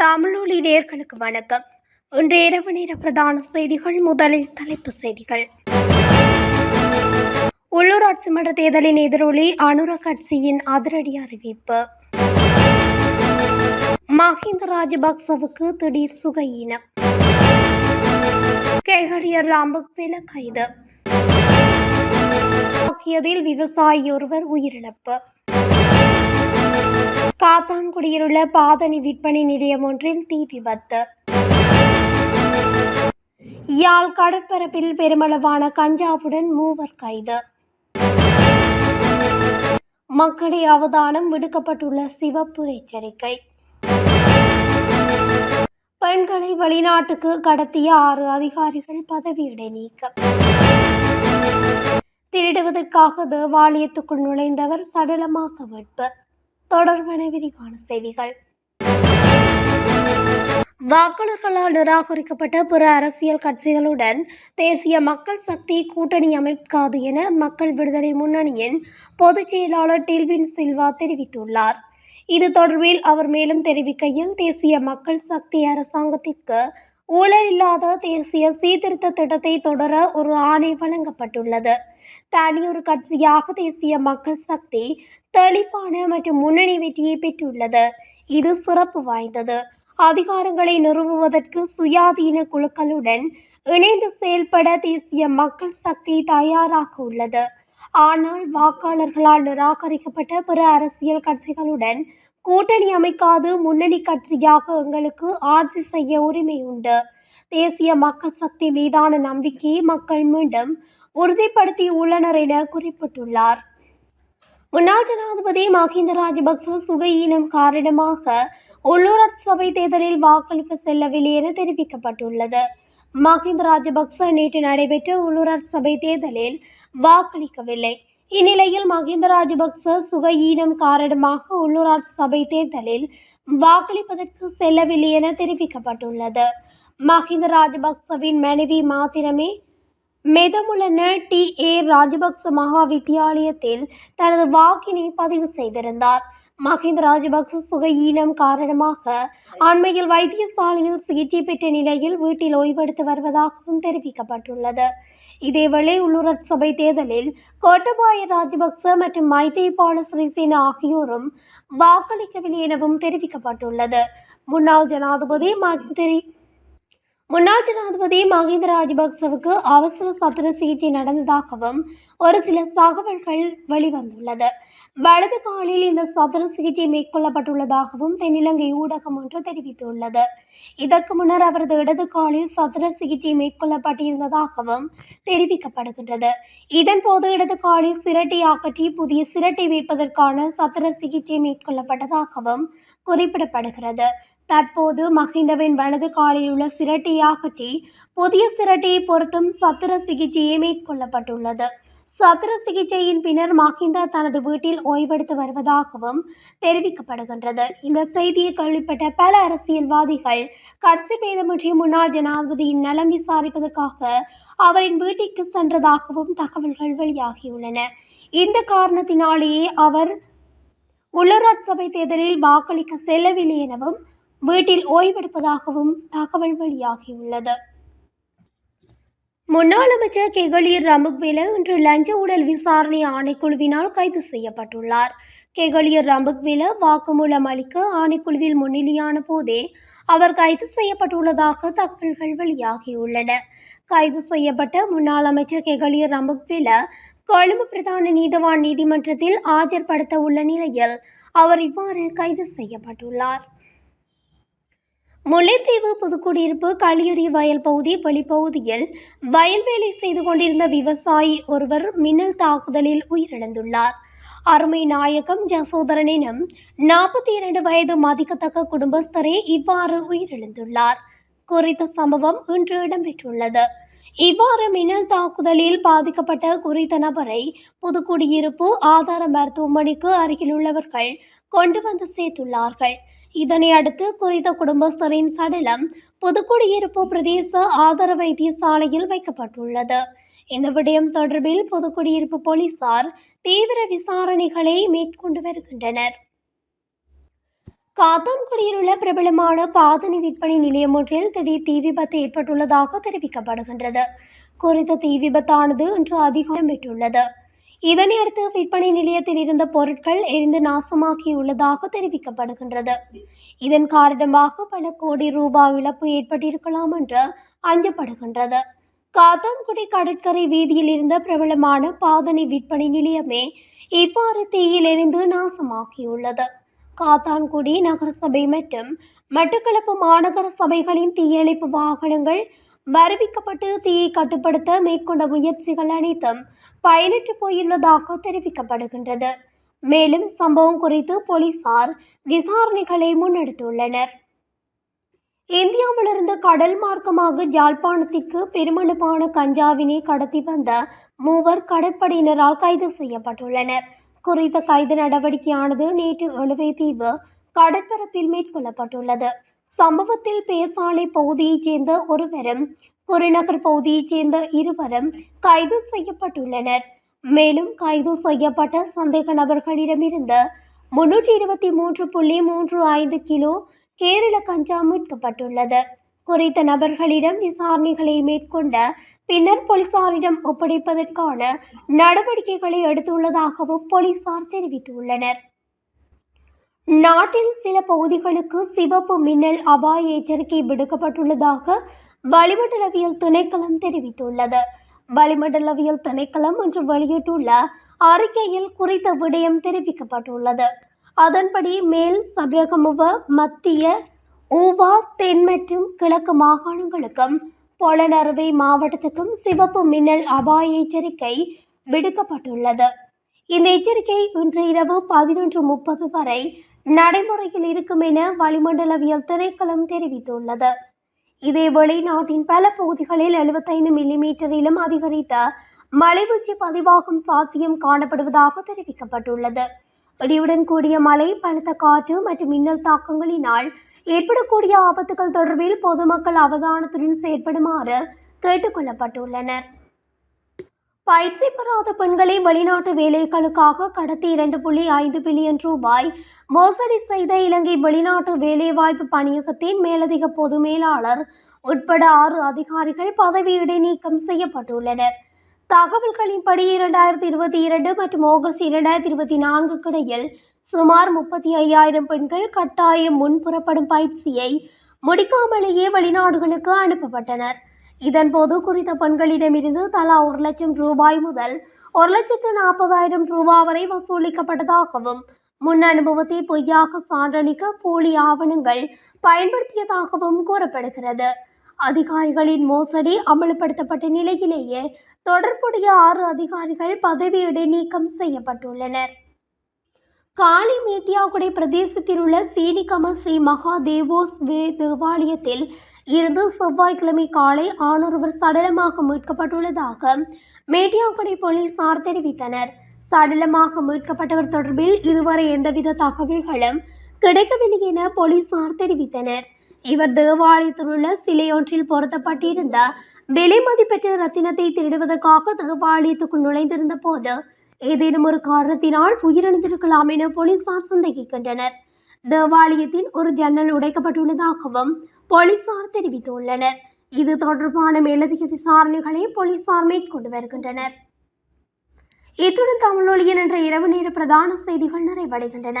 தமிழொலி நேர்களுக்கு வணக்கம். இன்று இரவு நேர பிரதான செய்திகள் முதலில் தலைப்பு செய்திகள். உள்ளூராட்சி மன்ற தேர்தலின் எதிரொலி அனுர கட்சியின் அதிரடி அறிவிப்பு. மஹிந்த ராஜபக்சவுக்கு திடீர் சுகையினம். கேகடியர் ராம்பக்வேல கைது. தாக்கியதில் விவசாயி ஒருவர் உயிரிழப்பு. காத்தான்குடியிலுள்ள பாதணி விற்பனை நிலையம் ஒன்றில் தீ விபத்து. யாழ் கடற்பரப்பில் பெருமளவான கஞ்சாவுடன் மூவர் கைது. மக்களே அவதானம் விடுக்கப்பட்டுள்ள சிவப்பு எச்சரிக்கை. பெண்களை வெளிநாட்டுக்கு கடத்திய ஆறு அதிகாரிகள் பதவியிடை நீக்கம். திருடுவதற்காக தேவாலயத்துக்குள் நுழைந்தவர் சடலமாக மீட்பு தொடர்பான விரிவான செய்திகள். வாக்காளர்களால் நிராகரிக்கப்பட்ட பிற அரசியல் கட்சிகளுடன் தேசிய மக்கள் சக்தி கூட்டணி அமைக்காது என மக்கள் விடுதலை முன்னணியின் பொதுச் செயலாளர் டில்வின் சில்வா தெரிவித்துள்ளார். இது தொடர்பில் அவர் மேலும் தெரிவிக்கையில் தேசிய மக்கள் சக்தி அரசாங்கத்திற்கு ஊழல் இல்லாத தேசிய சீர்திருத்த திட்டத்தை தொடர ஒரு ஆணை வழங்கப்பட்டுள்ளது. தனியொரு கட்சியாக தேசிய மக்கள் சக்தி தெளிவான மற்றும் முன்னணி வெற்றியை பெற்றுள்ளது. இது சிறப்பு வாய்ந்தது. அதிகாரங்களை நிறுவுவதற்கு சுயாதீன குழுக்களுடன் இணைந்து செயல்பட தேசிய மக்கள் சக்தி தயாராக உள்ளது. ஆனால் வாக்காளர்களால் நிராகரிக்கப்பட்ட பிற அரசியல் கட்சிகளுடன் கூட்டணி அமைக்காது முன்னணி கட்சியாக எங்களுக்கு ஆட்சி செய்ய உரிமை உண்டு. தேசிய மக்கள் சக்தி மீதான நம்பிக்கையை மக்கள் மீண்டும் உறுதிப்படுத்தியுள்ளனர் என குறிப்பிட்டுள்ளார். முன்னாள் ஜனாதிபதி மஹிந்த ராஜபக்ச சுகையீனம் காரணமாக உள்ளூராட்சி சபை தேர்தலில் வாக்களிக்க செல்லவில்லை என தெரிவிக்கப்பட்டுள்ளது. மஹிந்த ராஜபக்ச நேற்று நடைபெற்ற உள்ளூராட்சி சபை தேர்தலில் வாக்களிக்கவில்லை. இந்நிலையில் மஹிந்த ராஜபக்ச சுகையீனம் காரணமாக உள்ளூராட்சி சபை தேர்தலில் வாக்களிப்பதற்கு செல்லவில்லை என தெரிவிக்கப்பட்டுள்ளது. மஹிந்த ராஜபக்சவின் மனைவி மாத்திரமே மெதமுலன டி. ஏ. ராஜபக்ச மகா வித்தியாலயத்தில் தனது வாக்கினை பதிவு செய்திருந்தார். மஹிந்த ராஜபக்ச சுகையீனம் காரணமாக அண்மையில் வைத்தியசாலையில் சிகிச்சை பெற்ற நிலையில் வீட்டில் ஓய்வெடுத்து வருவதாகவும் தெரிவிக்கப்பட்டுள்ளது. இதேவேளை உள்ளூராட்சி சபை தேர்தலில் கோட்டபாய ராஜபக்ச மற்றும் மைத்திரிபால சிறிசேன ஆகியோரும் வாக்களிக்கவில்லை எனவும் தெரிவிக்கப்பட்டுள்ளது. முன்னாள் ஜனாதிபதி மந்திரி முன்னாள் ஜனாதிபதி மஹிந்த ராஜபக்சவுக்கு அவசர சத்திர சிகிச்சை நடந்ததாகவும் ஒரு சில தகவல்கள் வெளிவந்துள்ளது. வலது காலில் இந்த சத்திர சிகிச்சை மேற்கொள்ளப்பட்டுள்ளதாகவும் தென்னிலங்கை ஊடகம் ஒன்று தெரிவித்துள்ளது. இதற்கு முன்னர் அவரது இடது காலில் சத்திர சிகிச்சை மேற்கொள்ளப்பட்டிருந்ததாகவும் தெரிவிக்கப்படுகின்றது. இதன்போது இடது காலில் சிரட்டை அகற்றி புதிய சிரட்டை வைப்பதற்கான சத்திர சிகிச்சை மேற்கொள்ளப்பட்டதாகவும் குறிப்பிடப்படுகிறது. தற்போது மஹிந்தவின் வலது காலில் உள்ள சிரட்டையை அகற்றி புதிய சிரட்டியை பொருத்தும் சத்திர சிகிச்சையை மேற்கொள்ளப்பட்டுள்ளது. சத்திர சிகிச்சையின் பின்னர் மஹிந்தா தனது வீட்டில் ஓய்வெடுத்து வருவதாகவும் தெரிவிக்கப்படுகின்றது. இந்த செய்தியை கேள்விப்பட்ட பல அரசியல்வாதிகள் கட்சி பேதமற்றிய முன்னாள் ஜனாதிபதியின் நலம் விசாரிப்பதற்காக அவரின் வீட்டிற்கு சென்றதாகவும் தகவல்கள் வெளியாகியுள்ளன. இந்த காரணத்தினாலேயே அவர் உள்ளூராட்சி சபை தேர்தலில் வாக்களிக்க செல்லவில்லை எனவும் வீட்டில் ஓய்வெடுப்பதாகவும் தகவல் வெளியாகியுள்ளது. முன்னாள் அமைச்சர் கெகலியர் ரம்புக்வேல இன்று லஞ்ச ஊழல் விசாரணை ஆணைக்குழுவினால் கைது செய்யப்பட்டுள்ளார். கெகலியர் ரம்புக்வேல வாக்குமூலம் அளிக்க ஆணைக்குழுவில் முன்னிலையான போதே அவர் கைது செய்யப்பட்டுள்ளதாக தகவல்கள் வெளியாகியுள்ளன. கைது செய்யப்பட்ட முன்னாள் அமைச்சர் கெகலியர் ரம்புக்வேல கொழும்பு பிரதான நீதவான் நீதிமன்றத்தில் ஆஜர்படுத்த உள்ள நிலையில் அவர் இவ்வாறு கைது செய்யப்பட்டுள்ளார். முல்லைத்தீவு புதுக்குடியிருப்பு களியடி வயல் பகுதி வெளிப்பகுதியில் வயல் வேலை செய்து கொண்டிருந்த விவசாயி ஒருவர் மின்னல் தாக்குதலில் உயிரிழந்துள்ளார். அருமை நாயகம் ஜசோதரனினும் நாற்பத்தி இரண்டு வயது மதிக்கத்தக்க குடும்பஸ்தரே இவ்வாறு உயிரிழந்துள்ளார். குறித்த சம்பவம் இன்று இடம்பெற்றுள்ளது. இவ்வாறு மின்னல் தாக்குதலில் பாதிக்கப்பட்ட குறித்த நபரை புதுக்குடியிருப்பு ஆதார மருத்துவமனைக்கு அருகிலுள்ளவர்கள் கொண்டு வந்து சேர்த்துள்ளார்கள். இதனை அடுத்து குறித்த குடும்பஸ்தரின் சடலம் புதுக்குடியிருப்பு பிரதேச ஆதார வைத்தியசாலையில் வைக்கப்பட்டுள்ளது. இந்த விடயம் தொடர்பில் புதுக்குடியிருப்பு போலீசார் தீவிர விசாரணைகளை மேற்கொண்டு வருகின்றனர். காத்தான்குடியில் உள்ள பிரபலமான பாதணி விற்பனை நிலையம் ஒன்றில் திடீர் தீ விபத்து ஏற்பட்டுள்ளதாக தெரிவிக்கப்படுகின்றது. குறித்த தீ விபத்தானது இன்று அதிகம் பெற்றுள்ளது. இதனையடுத்து விற்பனை நிலையத்தில் இருந்த பொருட்கள் எரிந்து நாசமாக்கியுள்ளதாக தெரிவிக்கப்படுகின்றது. இதன் காரணமாக பல கோடி ரூபாய் இழப்பு ஏற்பட்டிருக்கலாம் என்று அஞ்சப்படுகின்றது. காத்தான்குடி கடற்கரை வீதியில் இருந்த பிரபலமான பாதணி விற்பனை நிலையமே இவ்வாறு தீயில் எரிந்து நாசமாக்கியுள்ளது. காத்தான்குடி நகரசபை மற்றும் மட்டக்களப்பு மாநகர சபைகளின் தீயணைப்பு வாகனங்கள் வருவிக்கப்பட்டு தீயை கட்டுப்படுத்த மேற்கொண்ட முயற்சிகள் அனைத்தும் பயனற்று போயுள்ளதாக தெரிவிக்கப்படுகின்றது. மேலும் சம்பவம் குறித்து போலீசார் விசாரணைகளை முன்னெடுத்துள்ளனர். இந்தியாவிலிருந்து கடல் மார்க்கமாக ஜாழ்ப்பாணத்திற்கு பெருமளவான கஞ்சாவினை கடத்தி வந்த மூவர் கடற்படையினரால் கைது செய்யப்பட்டுள்ளனர். குறித்த கைது நடவடிக்கையானது நேற்று வலுவை தீவு கடற்பரப்பில் மேற்கொள்ளப்பட்டுள்ளது. சம்பவத்தில் பேசாலை பகுதியைச் சேர்ந்த ஒருவரும் குருநகர் பகுதியைச் சேர்ந்த இருவரும் கைது செய்யப்பட்டுள்ளனர். மேலும் கைது செய்யப்பட்ட சந்தேக நபர்களிடமிருந்து முன்னூற்றி இருபத்தி மூன்று புள்ளி மூன்று ஐந்து கிலோ கேரள கஞ்சா மீட்கப்பட்டுள்ளது. குறித்த நபர்களிடம் விசாரணைகளை மேற்கொண்ட பின்னர் போலீசாரிடம் ஒப்படைப்பதற்கான நடவடிக்கைகளை எடுத்துள்ளதாகவும் போலீசார் தெரிவித்துள்ளனர். நாட்டில் சில பகுதிகளுக்கு சிவப்பு மின்னல் அபாய எச்சரிக்கை விடுக்கப்பட்டுள்ளதாக வளிமண்டலவியல் திணைக்களம் தெரிவித்துள்ளது. வளிமண்டலவியல் திணைக்களம் இன்று வெளியிட்டுள்ள அறிக்கையில் குறித்த விடயம் தெரிவிக்கப்பட்டுள்ளது. அதன்படி மேல் சபரகமுவ மத்திய ஊவா தென் மற்றும் கிழக்கு மாகாணங்களுக்கும் பொலனறுவை மாவட்டத்துக்கும் சிவப்பு மின்னல் அபாய எச்சரிக்கை விடுக்கப்பட்டுள்ளது. இந்த எச்சரிக்கை இன்று இரவு பதினொன்று முப்பது வரை நடைமுறையில் இருக்கும் என வளிமண்டலவியல் திணைக்களம் தெரிவித்துள்ளது. இதேவேளை நாட்டின் பல பகுதிகளில் எழுபத்தைந்து மில்லிமீட்டரிலும் அதிகரித்த மலைவீழ்ச்சி பதிவாகும் சாத்தியம் காணப்படுவதாக தெரிவிக்கப்பட்டுள்ளது. இடியுடன் கூடிய மழை பலத்த காற்று மற்றும் மின்னல் தாக்கங்களினால் ஏற்படக்கூடிய ஆபத்துகள் தொடர்பில் பொதுமக்கள் அவதானத்துடன் செயற்படுமாறு கேட்டுக்கொள்ளப்பட்டுள்ளனர் பயிற்சி பெறாத பெண்களை வெளிநாட்டு வேலைகளுக்காக கடத்தி இரண்டு புள்ளி ஐந்து பில்லியன் ரூபாய் மோசடி செய்த இலங்கை வெளிநாட்டு வேலைவாய்ப்பு பணியகத்தின் மேலதிக பொது மேலாளர் உட்பட ஆறு அதிகாரிகள் பதவி இடைநீக்கம் செய்யப்பட்டுள்ளனர். தகவல்களின்படி இரண்டாயிரத்தி இருபத்தி இரண்டு மற்றும் ஆகஸ்ட் இரண்டாயிரத்தி இருபத்தி நான்குக்கு இடையில் சுமார் முப்பத்தி ஐயாயிரம் பெண்கள் கட்டாயம் முன் புறப்படும் பயிற்சியை முடிக்காமலேயே வெளிநாடுகளுக்கு அனுப்பப்பட்டனர். இதன்போது குறித்த பெண்களிடமிருந்து தலா ஒரு லட்சம் ரூபாய் முதல் ஒரு லட்சத்து நாற்பதாயிரம் ரூபாய் வரை வசூலிக்கப்பட்டதாகவும் முன் அனுபவத்தை பொய்யாக சான்றளிக்க போலி ஆவணங்கள் பயன்படுத்தியதாகவும் கூறப்படுகிறது. அதிகாரிகளின் மோசடி அமல்படுத்தப்பட்ட நிலையிலேயே தொடர்புடைய ஆறு அதிகாரிகள் பதவி இடைநீக்கம் செய்யப்பட்டுள்ளனர். காளி மேட்டியாகுடை பிரதேசத்தில் உள்ள சீனிகம ஸ்ரீ மகாதேவோஸ் வே தேவாலயத்தில் இருந்து செவ்வாய்க்கிழமை காலை ஆணொருவர் சடலமாக மீட்கப்பட்டுள்ளதாக மேட்டியாகுடை போலீசார் தெரிவித்தனர். சடலமாக மீட்கப்பட்டவர் தொடர்பில் இதுவரை எந்தவித தகவல்களும் கிடைக்கவில்லை என போலீசார் தெரிவித்தனர். இவர் தேவாலயத்தில் உள்ள சிலையொன்றில் பொருத்தப்பட்டிருந்த விலை மதிப்பெற்ற ரத்தினத்தை திருடுவதற்காக தேவாலயத்துக்குள் நுழைந்திருந்த போது ஏதேனும் ஒரு காரணத்தினால் உயிரிழந்திருக்கலாம் என போலீசார் சந்தேகிக்கின்றனர். தேவாலயத்தின் ஒரு ஜன்னல் உடைக்கப்பட்டுள்ளதாகவும் போலீசார் தெரிவித்துள்ளனர். இது தொடர்பான மேலதிக விசாரணைகளை போலீசார் மேற்கொண்டு வருகின்றனர். இத்துடன் தமிழொழியன் என்ற இரவு நேர பிரதான செய்திகள் நிறைவடைகின்றன.